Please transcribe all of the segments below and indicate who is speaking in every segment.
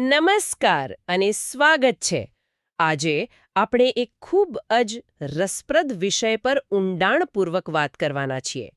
Speaker 1: નમસ્કાર અને સ્વાગત છે. આજે આપણે એક ખૂબ જ રસપ્રદ વિષય પર ઊંડાણપૂર્વક વાત કરવાના છીએ.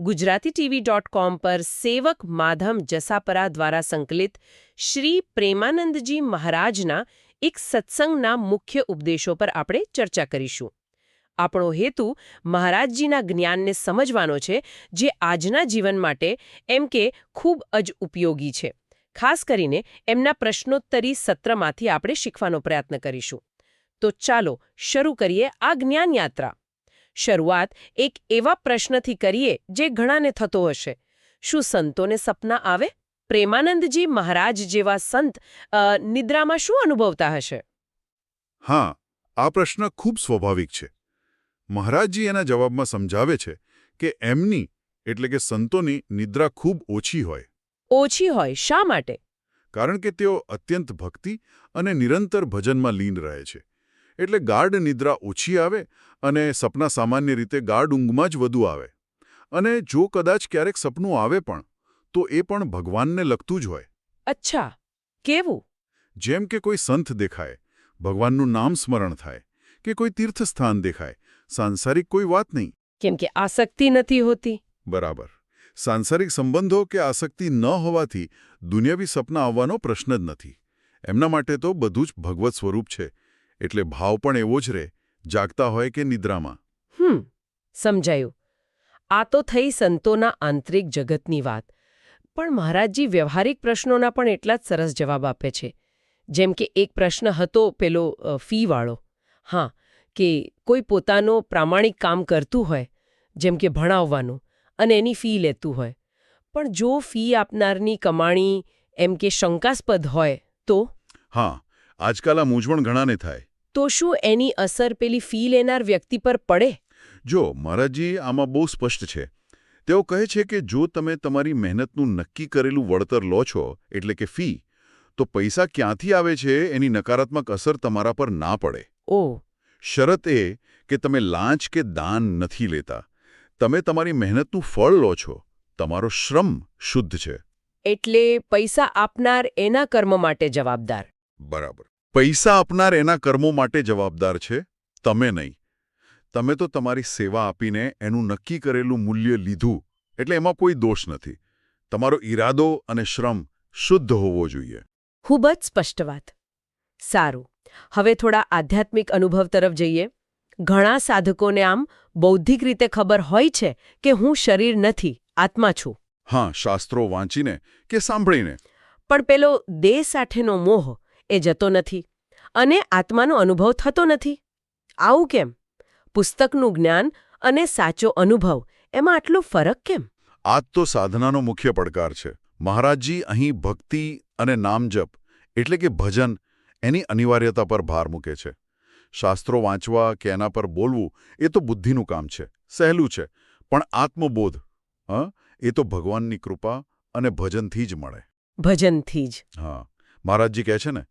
Speaker 1: ગુજરાતી ટીવી ડોટ કોમ પર સેવક માધમ જસાપરા દ્વારા સંકલિત શ્રી પ્રેમાનંદજી મહારાજના એક સત્સંગના મુખ્ય ઉપદેશો પર આપણે ચર્ચા કરીશું. આપણો હેતુ મહારાજજીના જ્ઞાનને સમજવાનો છે, જે આજના જીવન માટે એમ કે ખૂબ જ ઉપયોગી છે. ખાસ કરીને એમના પ્રશ્નોત્તરી સત્રમાંથી આપણે શીખવાનો પ્રયત્ન કરીશું. તો ચાલો શરૂ કરીએ આ જ્ઞાનયાત્રા શરૂઆત એક એવા પ્રશ્નથી કરીએ જે ઘણાને થતો હશે. શું સંતોને સપના આવે? પ્રેમાનંદજી મહારાજ જેવા સંત નિદ્રામાં શું અનુભવતા હશે?
Speaker 2: હા, આ પ્રશ્ન ખૂબ સ્વાભાવિક છે. મહારાજજી એના જવાબમાં સમજાવે છે કે એમની, એટલે કે સંતોની, નિદ્રા ખૂબ ઓછી હોય.
Speaker 1: ઓછી હોય શા માટે?
Speaker 2: કારણ કે તેઓ અત્યંત ભક્તિ અને નિરંતર ભજનમાં લીન રહે છે. એટલે ગાઢ નિદ્રા ઓછી આવે અને સપના સામાન્ય રીતે ગાઢ ઊંઘમાં જ વધુ આવે. અને જો કદાચ ક્યારેક સપનું આવે પણ તો એ પણ ભગવાનને લગતું જ હોય.
Speaker 1: અચ્છા કેવું?
Speaker 2: જેમ કે કોઈ સંત દેખાય ભગવાનનું નામ સ્મરણ થાય કે કોઈ તીર્થસ્થાન દેખાય સાંસારિક કોઈ વાત નહીં.
Speaker 1: કેમ કે આસક્તિ નથી હોતી.
Speaker 2: બરાબર. સાંસારિક સંબંધો કે આસક્તિ ન હોવાથી દુનિયાવી સપના આવવાનો પ્રશ્ન જ નથી. એમના માટે તો બધું જ ભગવત સ્વરૂપ છે. એટલે ભાવ પણ એવો જ રહે. જાગતા હોય કે નિદ્રામાં.
Speaker 1: હમ, સમજાયું. આ તો થઈ સંતોના આંતરિક જગતની વાત. પણ મહારાજજી વ્યવહારિક પ્રશ્નોના પણ એટલા જ સરસ જવાબ આપે છે. જેમ કે એક પ્રશ્ન હતો પેલો ફીવાળો હા, કે કોઈ પોતાનો પ્રામાણિક કામ કરતું હોય, જેમ કે ભણાવવાનું. અને એની ફી લેતું હોય. પણ જો ફી આપનારની કમાણી એમ કે શંકાસ્પદ હોય તો?
Speaker 2: હા આજકાલ આ મૂંઝવણ ઘણાને થાય.
Speaker 1: તો શું એની અસર પેલી ફી લેનાર વ્યક્તિ પર પડે?
Speaker 2: જો મહારાજજી આમાં બહુ સ્પષ્ટ છે. તેઓ કહે છે કે જો તમે તમારી મહેનતનું નક્કી કરેલું વળતર લો છો એટલે કે ફી તો પૈસા ક્યાંથી આવે છે એની નકારાત્મક અસર તમારા પર ના પડે.
Speaker 1: ઓ.
Speaker 2: શરત એ કે તમે લાંચ કે દાન નથી લેતા. તમે તમારી મહેનતનું ફળ લો છો. તમારો શ્રમ શુદ્ધ છે.
Speaker 1: એટલે પૈસા આપનાર એના કર્મ માટે જવાબદાર.
Speaker 2: બરાબર. પૈસા આપનાર એના કર્મો માટે જવાબદાર છે. તમે નહીં. તમે તો તમારી સેવા આપીને એનું નક્કી કરેલું મૂલ્ય લીધું. એટલે એમાં કોઈ દોષ નથી. તમારો ઈરાદો અને શ્રમ શુદ્ધ હોવો જોઈએ.
Speaker 1: ખૂબ જ સ્પષ્ટ વાત. સારું. હવે થોડા આધ્યાત્મિક અનુભવ તરફ જઈએ. ઘણા સાધકોને આમ બૌદ્ધિક રીતે ખબર હોય છે કે હું શરીર નથી આત્મા છું.
Speaker 2: હા શાસ્ત્રો વાંચીને કે સાંભળીને?
Speaker 1: પણ પેલો દેહ સાથેનો મોહ એ જતો નથી અને આત્માનો અનુભવ થતો નથી. આવું કેમ? પુસ્તકનું જ્ઞાન અને સાચો અનુભવ એમાં આટલો ફરક કેમ?
Speaker 2: આ તો સાધનાનો મુખ્ય પડકાર છે. મહારાજજી અહીં ભક્તિ અને નામજપ એટલે કે ભજન એની અનિવાર્યતા પર ભાર મૂકે છે. શાસ્ત્રો વાંચવા કે એના પર બોલવું એ તો બુદ્ધિનું કામ છે સહેલું છે. પણ આત્મબોધ હા એ તો ભગવાનની કૃપા અને ભજનથી જ મળે.
Speaker 1: ભજનથી જ.
Speaker 2: હા મહારાજજી કહે છે ને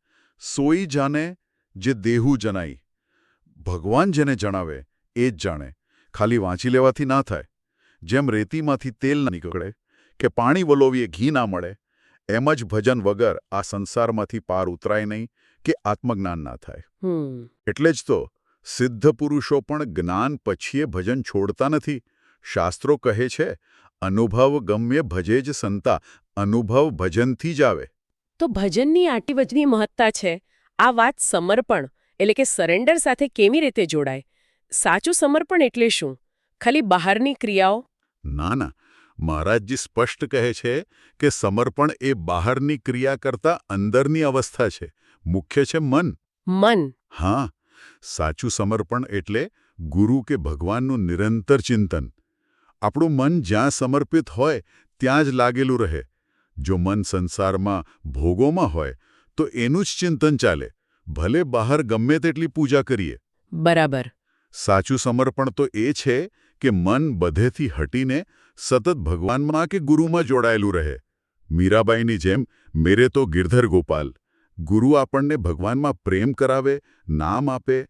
Speaker 2: સોઈ જાને જે દેહુ જનાઈ. ભગવાન જેને જણાવે એ જ જાણે. ખાલી વાંચી લેવાથી ના થાય. જેમ રેતીમાંથી તેલ ના નીકળે કે પાણી વલોવીએ ઘી ના મળે એમ જ ભજન વગર આ સંસારમાંથી પાર ઉતરાય નહીં કે આત્મજ્ઞાન ના થાય. એટલે જ તો સિદ્ધ પુરુષો પણ જ્ઞાન પછીએ ભજન છોડતા નથી. શાસ્ત્રો કહે છે અનુભવ ગમ્ય ભજે જ સંતા અનુભવ ભજનથી જ આવે.
Speaker 1: તો ભજનની આટી વજની મહત્તા છે. આ વાત સમર્પણ એટલે કે સરેન્ડર સાથે કેવી રીતે જોડાય? સાચું સમર્પણ એટલે શું? ખાલી બહારની ક્રિયાઓ?
Speaker 2: ના ના. મહારાજજી સ્પષ્ટ કહે છે કે સમર્પણ એ બહારની ક્રિયા કરતાં અંદરની અવસ્થા છે. મુખ્ય છે મન.
Speaker 1: મન.
Speaker 2: હા સાચું સમર્પણ એટલે ગુરુ કે ભગવાનનું નિરંતર ચિંતન. આપણું મન જ્યાં સમર્પિત હોય ત્યાં જ લાગેલું રહે. જો મન સંસારમાં ભોગોમાં હોય તો એનું જ ચિંતન ચાલે. ભલે બહાર ગમે તેટલી પૂજા કરીએ.
Speaker 1: બરાબર.
Speaker 2: સાચું સમર્પણ તો એ છે કે મન બધેથી હટીને સતત ભગવાનમાં કે ગુરુમાં જોડાયેલું રહે. મીરાબાઈની જેમ મેરે તો ગિરધર ગોપાલ ગુરુ આપણને ભગવાનમાં પ્રેમ કરાવે નામ આપે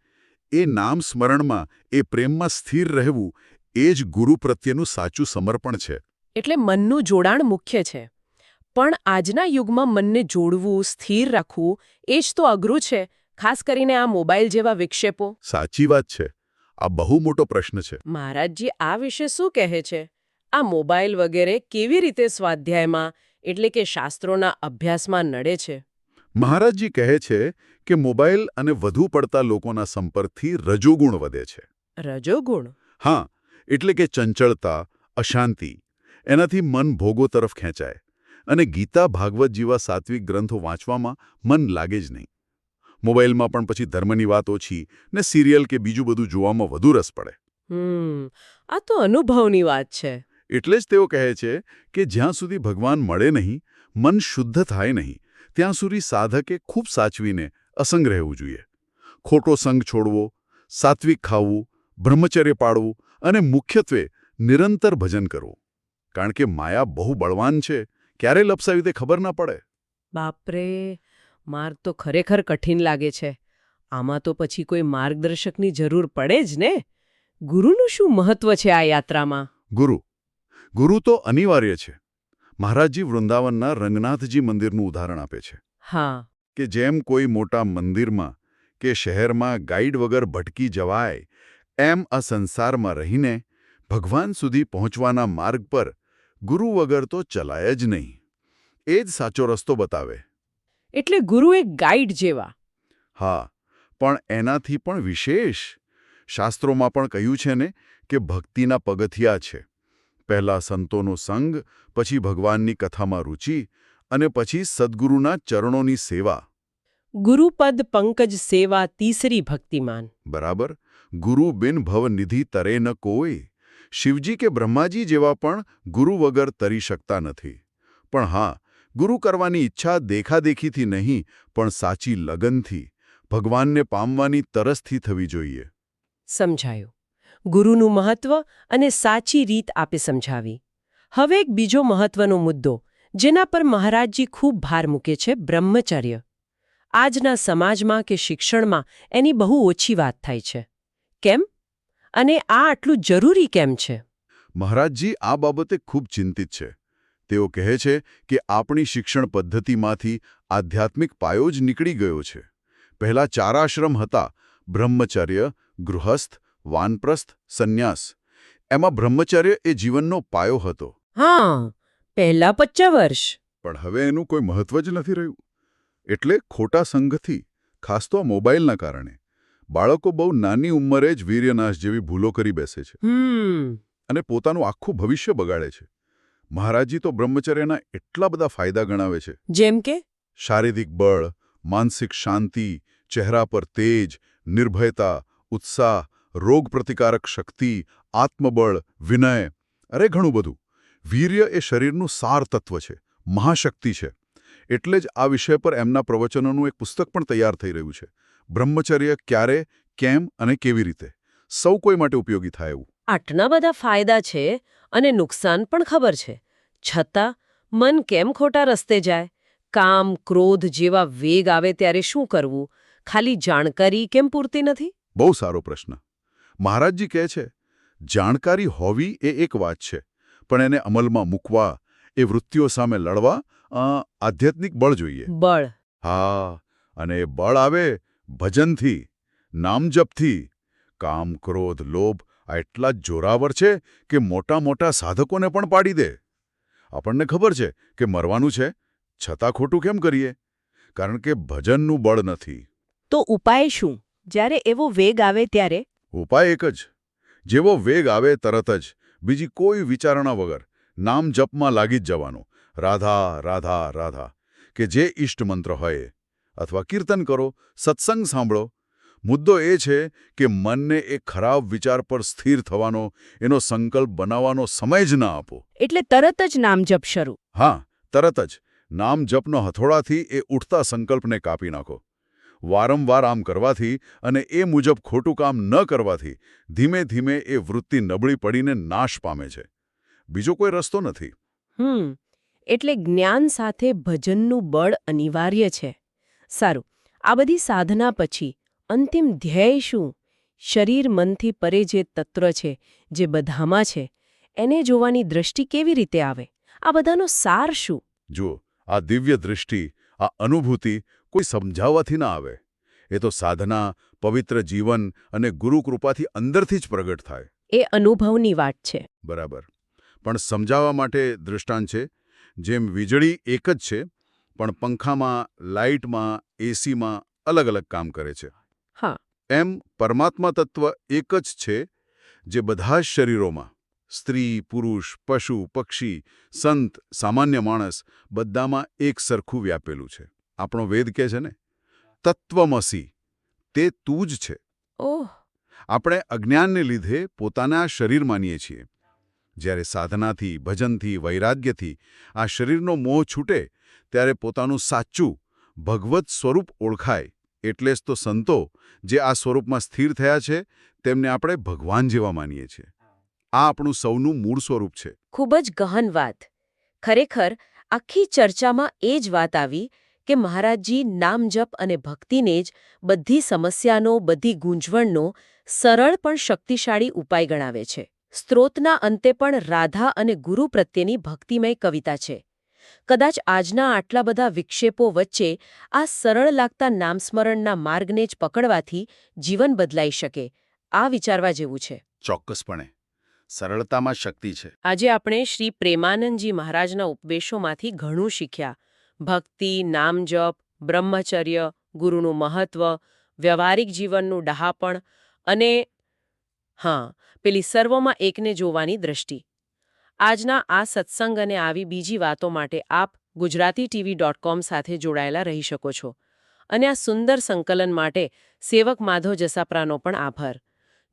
Speaker 2: એ નામ સ્મરણમાં એ પ્રેમમાં સ્થિર રહેવું એ જ ગુરુ પ્રત્યેનું સાચું સમર્પણ છે.
Speaker 1: એટલે મનનું જોડાણ મુખ્ય છે. પણ આજના યુગમાં મનને જોડવું સ્થિર રાખવું એ જ તો અઘરું છે ખાસ કરીને આ મોબાઈલ જેવા વિક્ષેપો.
Speaker 2: સાચી વાત છે. આ બહુ મોટો પ્રશ્ન છે.
Speaker 1: મહારાજજી આ વિશે શું કહે છે? આ મોબાઈલ વગેરે કેવી રીતે સ્વાધ્યાયમાં એટલે કે શાસ્ત્રોના અભ્યાસમાં નડે છે?
Speaker 2: મહારાજજી કહે છે કે મોબાઈલ અને વધુ પડતા લોકોના સંપર્કથી રજોગુણ વધે છે.
Speaker 1: રજોગુણ?
Speaker 2: હા એટલે કે ચંચળતા અશાંતિ એનાથી મન ભોગો તરફ ખેંચાય અને ગીતા ભાગવત જેવા સાત્વિક ગ્રંથો વાંચવામાં મન લાગે જ નહીં. મોબાઈલમાં પણ પછી ધર્મની વાત ઓછી ને સિરિયલ કે બીજું બધું જોવામાં વધુ રસ પડે.
Speaker 1: આ તો અનુભવની વાત છે.
Speaker 2: એટલે જ તેઓ કહે છે કે જ્યાં સુધી ભગવાન મળે નહીં મન શુદ્ધ થાય નહીં ત્યાં સુધી સાધકે ખૂબ સાચવીને અસંગ રહેવું જોઈએ. ખોટો સંગ છોડવો સાત્વિક ખાવું બ્રહ્મચર્ય પાળવું અને મુખ્યત્વે નિરંતર ભજન કરવું. કારણ કે માયા બહુ બળવાન છે ક્યારે લપસાવી તે ખબર ના પડે.
Speaker 1: બાપરે માર્ગ તો ખરેખર કઠિન લાગે છે. આમાં તો પછી કોઈ માર્ગદર્શકની જરૂર પડે જ ને? ગુરુનું શું મહત્વ છે આ યાત્રામાં?
Speaker 2: ગુરુ ગુરુ તો અનિવાર્ય છે. મહારાજજી વૃંદાવનના રંગનાથજી મંદિરનું ઉદાહરણ આપે છે.
Speaker 1: હા.
Speaker 2: કે જેમ કોઈ મોટા મંદિરમાં કે શહેરમાં ગાઈડ વગર ભટકી જવાય એમ આ સંસારમાં રહીને ભગવાન સુધી પહોંચવાના માર્ગ પર ગુરુ વગર તો ચલાય જ નહીં. એ જ સાચો રસ્તો બતાવે.
Speaker 1: એટલે ગુરુ એક ગાઈડ જેવા.
Speaker 2: હા પણ એનાથી પણ વિશેષ. શાસ્ત્રોમાં પણ કહ્યું છે ને કે ભક્તિના પગથિયા છે. પહેલા સંતોનો સંગ પછી ભગવાનની કથામાં રુચિ અને પછી સદ્ગુરુના ચરણોની સેવા.
Speaker 1: ગુરુપદ પંકજ સેવા તીસરી ભક્તિમાન.
Speaker 2: બરાબર? ગુરુ બિન ભવનિધિ તરે ન કોઈ શિવજી કે બ્રહ્માજી જેવા પણ ગુરુ વગર તરી શકતા નથી. પણ હા ગુરુ કરવાની ઈચ્છા દેખાદેખીથી નહીં પણ સાચી લગનથી ભગવાનને પામવાની તરસથી થવી જોઈએ.
Speaker 1: સમજાયું. ગુરુનું મહત્વ અને સાચી રીત આપે સમજાવી. હવે એક બીજો મહત્વનો મુદ્દો, જેના પર મહારાજજી ખૂબ ભાર મૂકે છે બ્રહ્મચર્ય. આજના સમાજમાં કે શિક્ષણમાં એની બહુ ઓછી વાત થાય છે. કેમ? અને આ આટલું જરૂરી કેમ છે?
Speaker 2: મહારાજજી આ બાબતે ખૂબ ચિંતિત છે. તેઓ કહે છે કે આપણી શિક્ષણ પદ્ધતિમાંથી આધ્યાત્મિક પાયો જ નીકળી ગયો છે. પહેલા ચાર આશ્રમ હતા, બ્રહ્મચર્ય, ગૃહસ્થ વાનપ્રસ્થ સંન્યાસ. એમાં બ્રહ્મચર્ય એ જીવનનો પાયો હતો.
Speaker 1: હા પહેલા પચ્ચા વર્ષ.
Speaker 2: પણ હવે એનું કોઈ મહત્વ જ નથી રહ્યું. એટલે ખોટા સંઘથી ખાસ તો આ મોબાઈલના કારણે બાળકો બહુ નાની ઉંમરે જ વીર્યનાશ જેવી ભૂલો કરી બેસે છે. અને પોતાનું આખું ભવિષ્ય બગાડે છે. મહારાજજી તો બ્રહ્મચર્યના એટલા બધા ફાયદા ગણાવે છે.
Speaker 1: જેમ કે?
Speaker 2: શારીરિક બળ માનસિક શાંતિ ચહેરા પર તેજ નિર્ભયતા ઉત્સાહ રોગ પ્રતિકારક શક્તિ આત્મબળ વિનય અરે ઘણું બધું. વીર્ય એ શરીરનું સાર તત્વ છે મહાશક્તિ છે. એટલે જ આ વિષય પર એમના પ્રવચનોનું એક પુસ્તક પણ તૈયાર થઈ રહ્યું છે. બ્રહ્મચર્ય ક્યારે કેમ અને કેવી રીતે? સૌ કોઈ માટે ઉપયોગી થાય એવું.
Speaker 1: આટલા બધા ફાયદા છે અને નુકસાન પણ ખબર છે. છતાં મન કેમ ખોટા રસ્તે જાય? કામ ક્રોધ જેવા વેગ આવે ત્યારે શું કરવું? ખાલી જાણકારી કેમ પૂરતી નથી?
Speaker 2: બહુ સારો પ્રશ્ન. મહારાજજી કહે છે જાણકારી હોવી એ એક વાત છે પણ એને અમલમાં મૂકવા એ વૃત્તિઓ સામે લડવા આધ્યાત્મિક બળ જોઈએ.
Speaker 1: બળ.
Speaker 2: હા અને એ બળ આવે ભજનથી નામજપથી. કામ ક્રોધ લોભ આ એટલા જ જોરાવર છે કે મોટા મોટા સાધકોને પણ પાડી દે. આપણને ખબર છે કે મરવાનું છે છતાં ખોટું કેમ કરીએ? કારણ કે ભજનનું બળ નથી.
Speaker 1: તો ઉપાય શું? જ્યારે એવો વેગ આવે ત્યારે
Speaker 2: ઉપાય એક જ. જેવો વેગ આવે તરત જ. બીજી કોઈ વિચારણા વગર. નામ જપમાં લાગી જ જવાનું. રાધા રાધા રાધા. કે જે ઇષ્ટ મંત્ર હોય. અથવા કીર્તન કરો સત્સંગ સાંભળો. મુદ્દો એ છે કે મનને એ ખરાબ વિચાર પર સ્થિર થવાનો એનો સંકલ્પ બનાવવાનો સમય જ ના આપો.
Speaker 1: એટલે તરત જ નામ જપ શરૂ.
Speaker 2: હા તરત જ. નામ જપનો હથોડાથી એ ઉઠતા સંકલ્પને કાપી નાખો. વારંવાર આમ કરવાથી અને એ મુજબ ખોટું કામ ન કરવાથી ધીમે ધીમે એ વૃત્તિ નબળી પડીને નાશ પામે છે. બીજો કોઈ રસ્તો નથી.
Speaker 1: હમ એટલે જ્ઞાન સાથે ભજનનું બળ અનિવાર્ય છે. સારું આ બધી સાધના પછી અંતિમ ધ્યેય શું? શરીર મનથી પરે જે તત્વ છે જે બધામાં છે એને જોવાની દ્રષ્ટિ કેવી રીતે આવે? આ બધાનો સાર શું?
Speaker 2: જુઓ આ દિવ્ય દૃષ્ટિ આ અનુભૂતિ કોઈ સમજાવવાથી ના આવે. એ તો સાધના પવિત્ર જીવન અને ગુરુકૃપાથી અંદરથી જ પ્રગટ થાય.
Speaker 1: એ અનુભવની વાત છે.
Speaker 2: બરાબર. પણ સમજાવવા માટે દૃષ્ટાંત છે. જેમ વીજળી એક જ છે પણ પંખામાં લાઇટમાં એસીમાં અલગ અલગ કામ કરે છે.
Speaker 1: હા.
Speaker 2: એમ પરમાત્મા તત્વ એક જ છે જે બધા જ શરીરોમાં સ્ત્રી પુરુષ પશુ પક્ષી સંત સામાન્ય માણસ બધામાં એક સરખું વ્યાપેલું છે. આપણો વેદ કહે છે ને તત્વમસી તે તું જ છે.
Speaker 1: ઓહ.
Speaker 2: આપણે અજ્ઞાનને લીધે પોતાના શરીર માનીએ છીએ. જ્યારે સાધનાથી ભજનથી વૈરાગ્યથી આ શરીરનો મોહ છૂટે ત્યારે પોતાનું સાચું ભગવત સ્વરૂપ ઓળખાય એટલે જ તો સંતો જે આ સ્વરૂપમાં સ્થિર થયા છે તેમને આપણે ભગવાન જેવા માનીએ છીએ. આ આપણું સૌનું મૂળ સ્વરૂપ છે.
Speaker 1: ખૂબ જ ગહન વાત. ખરેખર આખી ચર્ચામાં એ જ વાત આવી કે મહારાજજી નામ જપ અને ભક્તિને જ બધી સમસ્યાનો બધી ગૂંજવણનો સરળ પણ શક્તિશાળી ઉપાય ગણાવે છે. સ્ત્રોતના અંતે પણ રાધા અને ગુરુ પ્રત્યેની ભક્તિમય કવિતા છે. કદાચ આજના આટલા બધા વિક્ષેપો વચ્ચે આ સરળ લાગતા નામસ્મરણના માર્ગને જ પકડવાથી જીવન બદલાઈ શકે આ વિચારવા જેવું છે.
Speaker 2: ચોક્કસપણે. સરળતામાં શક્તિ છે.
Speaker 1: આજે આપણે શ્રી પ્રેમાનંદજી મહારાજના ઉપદેશોમાંથી ઘણું શીખ્યા. ભક્તિ, નામજપ, બ્રહ્મચર્ય, ગુરુનું મહત્વ, વ્યવહારિક જીવનનું ડહાપણ અને હા, પેલી સર્વમાં એકને જોવાની દ્રષ્ટિ. આજના આ સત્સંગ અને આવી બીજી વાતો માટે આપ ગુજરાતી ટીવી ડોટ કોમ સાથે જોડાયેલા રહી શકો છો. અને આ સુંદર સંકલન માટે સેવક માધવ જસાપરાનો પણ આભાર.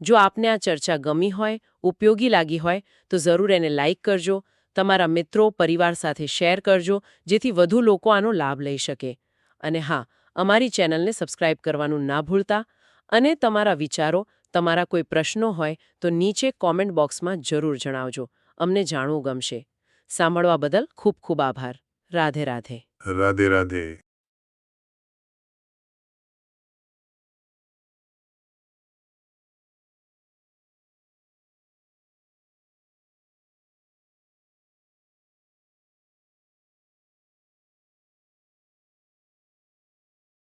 Speaker 1: જો આપને આ ચર્ચા ગમી હોય, ઉપયોગી લાગી હોય, તો જરૂર એને લાઇક કરજો તમારા મિત્રો, પરિવાર સાથે શેર કરજો, જેથી વધુ લોકો આનો લાભ લઈ શકે. અને હા, અમારી ચેનલને સબસ્ક્રાઇબ કરવાનું ના ભૂલતા. અને તમારા વિચારો, તમારા કોઈ પ્રશ્નો હોય, તો નીચે કોમેન્ટ બોક્સમાં જરૂર જણાવજો. અમને જાણવું ગમશે. સાંભળવા બદલ ખૂબ ખૂબ આભાર. રાધે રાધે.
Speaker 2: રાધે રાધે.